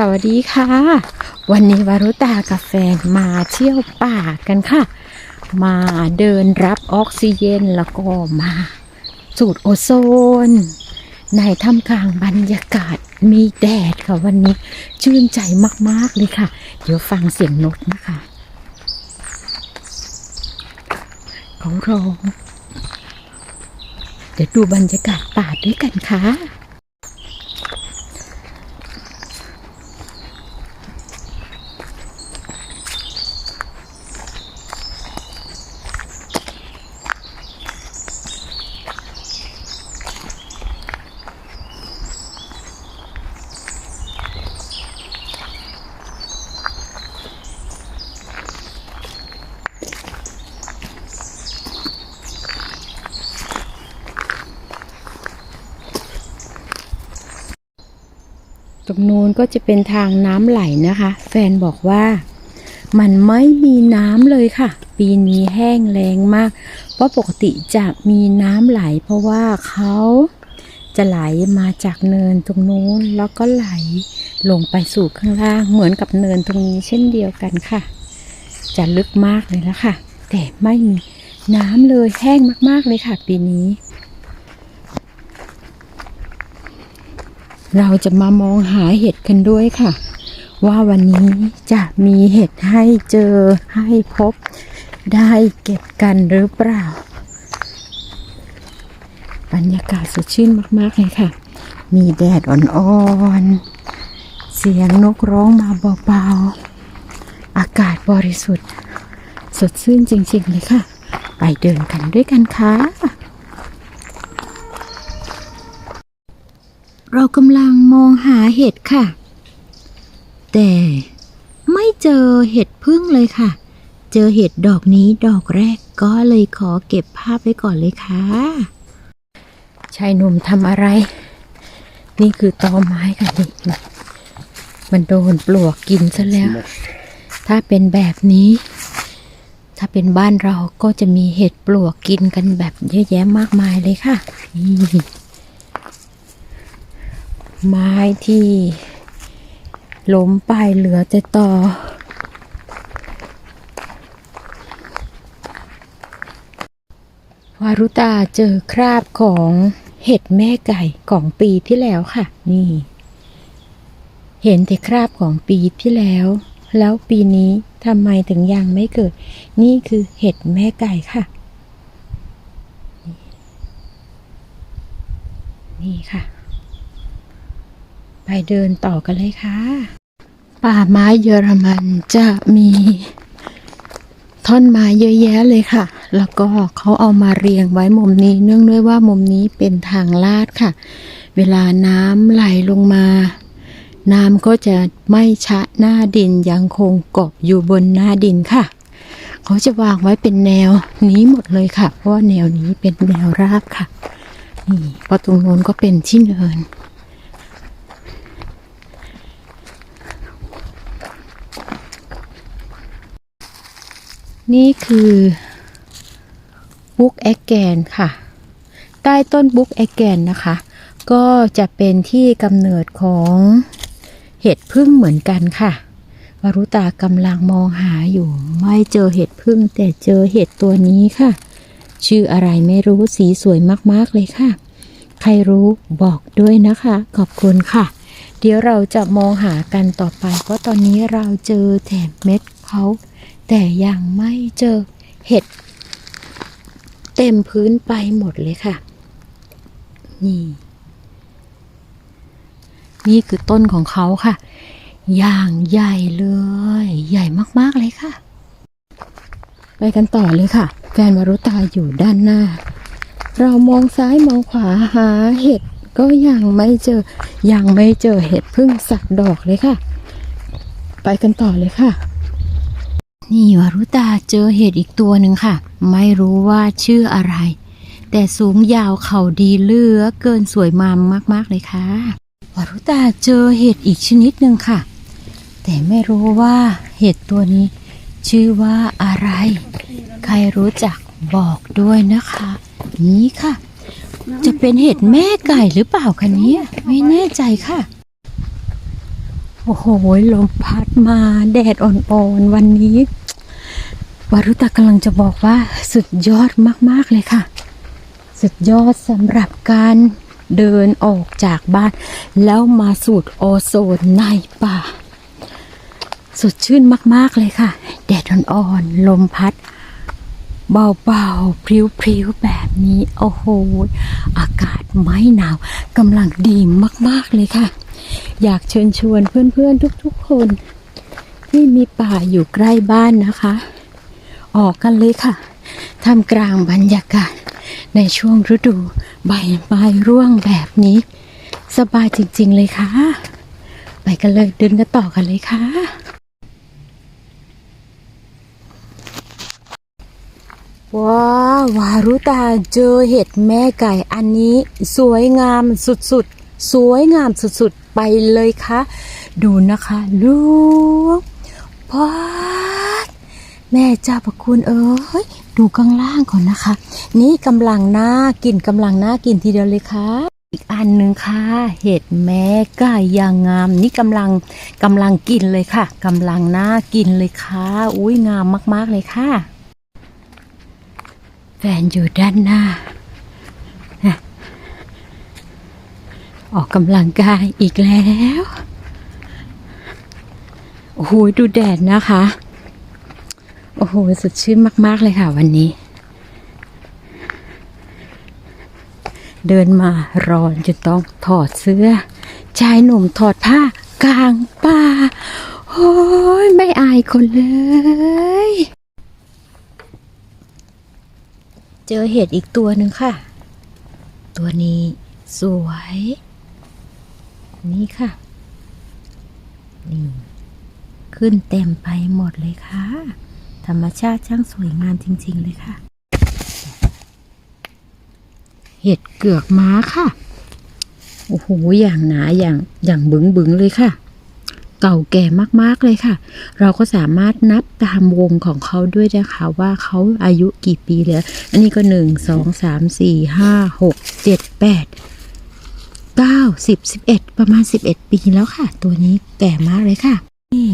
สวัสดีค่ะ วันนี้วารุตากับแฟนมาเที่ยวป่ากันค่ะ มาเดินรับออกซิเจนแล้วก็มาสูดโอโซน ในท่ามกลางบรรยากาศมีแดดค่ะวันนี้ชื่นใจมาก ๆ เลยค่ะ เดี๋ยวฟังเสียงนกนะคะเขาร้องเดี๋ยวดูบรรยากาศป่าด้วยกันค่ะ ตรงนู้นก็จะเป็นทางน้ำไหลนะคะ แฟนบอกว่า มันไม่มีน้ำเลยค่ะ ปีนี้แห้งแล้งมาก เพราะปกติจะมีน้ำไหล เพราะว่าเขาจะไหลมาจากเนินตรงนู้นแล้วก็ไหลลงไปสู่ข้างล่างเหมือนกับเนินตรงนี้เช่นเดียวกันค่ะ จะลึกมากเลยแล้วค่ะ แต่ไม่มีน้ำเลยแห้งมากๆเลยค่ะ ปีนี้ เราจะมามองหาเห็ดกันด้วยค่ะ ว่าวันนี้จะมีเห็ดให้เจอให้พบ ได้เก็บกันหรือเปล่า บรรยากาศสดชื่นมากๆเลยค่ะ มีแดดอ่อนๆ เสียงนกร้องมาเบาๆ อากาศบริสุทธิ์ สดชื่นจริงๆเลยค่ะ ไปเดินกันด้วยกันค่ะ เรากำลังมองหาเห็ดค่ะ แต่ไม่เจอเห็ดพึ่งเลยค่ะ เจอเห็ดดอกนี้ดอกแรกก็เลยขอเก็บภาพไว้ก่อนเลยค่ะ ชายหนุ่มทำอะไร นี่คือตอไม้ค่ะนี่มันโดนปลวกกินซะแล้ว ถ้าเป็นแบบนี้ ถ้าเป็นบ้านเราก็จะมีเห็ดปลวกกินกันแบบเยอะแยะมากมายเลยค่ะนี่ ไม้ที่ล้มไปเหลือแต่ต่อ วารุตาเจอคราบของเห็ดแม่ไก่ของปีที่แล้วค่ะ นี่ เห็นแต่คราบของปีที่แล้ว แล้วปีนี้ทำไมถึงยังไม่เกิด นี่คือเห็ดแม่ไก่ค่ะ นี่ค่ะ ไปเดินต่อกันเลยค่ะ ป่าไม้เยอรมันจะมีท่อนไม้เยอะแยะเลยค่ะ แล้วก็เขาเอามาเรียงไว้มุมนี้ เนื่องด้วยว่ามุมนี้เป็นทางลาดค่ะ เวลาน้ำไหลลงมา น้ำก็จะไม่ชะหน้าดินยังคงเกาะอยู่บนหน้าดินค่ะ เขาจะวางไว้เป็นแนวนี้หมดเลยค่ะ เพราะว่าแนวนี้เป็นแนวราบค่ะ นี่พอตรงโน้นก็เป็นที่เนิน นี่คือบุ๊กแอกแกนค่ะ ใต้ต้นบุ๊กแอกแกนนะคะ ก็จะเป็นที่กำเนิดของเห็ดพึ่งเหมือนกันค่ะวารุตากำลังมองหาอยู่ ไม่เจอเห็ดพึ่งแต่เจอเห็ดตัวนี้ค่ะ ชื่ออะไรไม่รู้สีสวยมากๆเลยค่ะ ใครรู้บอกด้วยนะคะ ขอบคุณค่ะ เดี๋ยวเราจะมองหากันต่อไปเพราะตอนนี้เราเจอแต่เม็ดเขา แต่ยังไม่เจอเห็ด เต็มพื้นไปหมดเลยค่ะ นี่ นี่คือต้นของเขาค่ะ อย่างใหญ่เลย ใหญ่มากๆเลยค่ะ ไปกันต่อเลยค่ะ แฟนวารุตาอยู่ด้านหน้า เรามองซ้ายมองขวาหาเห็ดก็ยังไม่เจอ ยังไม่เจอเห็ดพึ่งสักดอกเลยค่ะ ไปกันต่อเลยค่ะ นี่วารุตาเจอเห็ดอีกตัวหนึ่งค่ะ ไม่รู้ว่าชื่ออะไร แต่สูงยาวเข่าดีเลือเกินสวยมามมาก ๆ เลยค่ะวารุตาเจอเห็ดอีกชนิดหนึ่งค่ะ แต่ไม่รู้ว่าเห็ดตัวนี้ ชื่อว่าอะไร ใครรู้จักบอกด้วยนะคะ นี่ค่ะ จะเป็นเห็ดแม่ไก่หรือเปล่าคะเนี่ยไม่แน่ใจค่ะ โอ้โหลมพัดมาแดดอ่อนๆวันนี้วารุตากำลังจะบอกว่าสุดยอดมากๆเลยค่ะ สุดยอดสำหรับการเดินออกจากบ้าน แล้วมาสูดโอโซนในป่า สดชื่นมากๆเลยค่ะ แดดอ่อนๆลมพัด เบาๆพริ้วๆแบบนี้ โอ้โห อากาศไม่หนาวกำลังดีมากๆเลยค่ะ อยากเชิญชวนเพื่อนๆทุกๆคน ที่มีป่าอยู่ใกล้บ้านนะคะ ออกกันเลยค่ะท่ามกลางบรรยากาศในช่วงฤดูใบไม้ร่วงแบบนี้ สบายจริงๆเลยค่ะ ไปกันเลยเดินกันต่อกันเลยค่ะว้าววารุตาเจอเห็ดแม่ไก่อันนี้ สวยงามสุดๆ สวยงามสุดๆไปเลยค่ะ ดูนะคะลูกพอดแม่เจ้าประคุณเอ้ยดูข้างล่างก่อนนะคะ นี่กำลังน่ากินกำลังน่ากินทีเดียวเลยค่ะ อีกอันหนึ่งค่ะ เห็ดแม่ไก่ยางงาม นี่กำลังกำลังกินเลยค่ะกำลังน่ากินเลยค่ะ อุ้ยงามมากๆเลยค่ะ แฟนอยู่ด้านหน้าน่ะ ออกกำลังกายอีกแล้ว โอ้โห ดูแดดนะคะ โอ้โห สดชื่นมาก ๆ เลยค่ะวันนี้ เดินมาร้อนจนต้องถอดเสื้อ ชายหนุ่มถอดผ้ากลางป่า โอ้ย ไม่อายคนเลย เจอเห็ดอีกตัวหนึ่งค่ะ ตัวนี้สวย นี่ค่ะ นี่ ขึ้นเต็มไปหมดเลยค่ะ ธรรมชาติช่างสวยงามจริง ๆ เลยค่ะ เห็ดเกือกม้าค่ะ โอ้โห อย่างหนาอย่างอย่างบึงบึงๆเลยค่ะ เก่าแก่มากๆเลยค่ะ เราก็สามารถนับตามวงของเขาด้วยนะคะว่าเขาอายุกี่ปีแล้ว อันนี้ก็หนึ่งสองสามสี่ห้าหกเจ็ดแปด เก้าสิบสิบเอ็ดประมาณสิบเอ็ดปีแล้วค่ะ ตัวนี้แก่มากเลยค่ะ นี่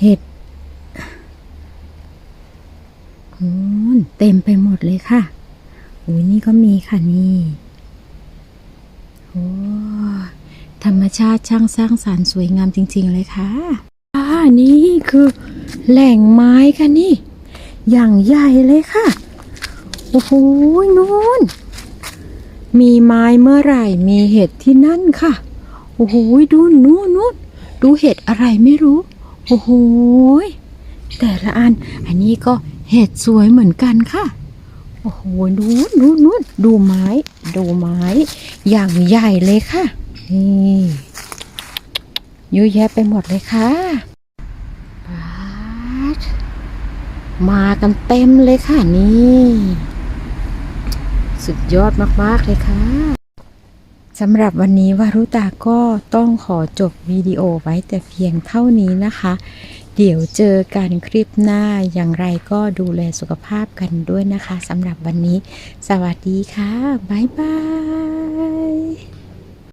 เห็ดโอ้นเต็มไปหมดเลยค่ะอุ้ยนี่ก็มีค่ะนี่โอ้ธรรมชาติช่างสร้างสารรค์สวยงามจริง ๆ เลยค่ะอ่านี่คือแหล่งไม้ค่ะนี่ อย่างใหญ่เลยค่ะ โอ้โหนู่น มีไม้เมื่อไหร่มีเห็ดที่นั่นค่ะ โอ้โหดูนู่นนู่นดูเห็ดอะไรไม่รู้ โอ้โหแต่ละอัน อันนี้ก็เห็ดสวยเหมือนกันค่ะ โอ้โหนู่นนู่นนู่นดูไม้ ดูไม้ อย่างใหญ่เลยค่ะ นี่เยอะแยะไปหมดเลยค่ะมากันเต็มเลยค่ะนี่ สุดยอดมาก ๆ เลยค่ะสำหรับวันนี้วารุตาก็ต้องขอจบวิดีโอไว้แต่เพียงเท่านี้นะคะ เดี๋ยวเจอกันคลิปหน้าอย่างไรก็ดูแลสุขภาพกันด้วยนะคะสำหรับวันนี้ สวัสดีค่ะ บ๊ายบาย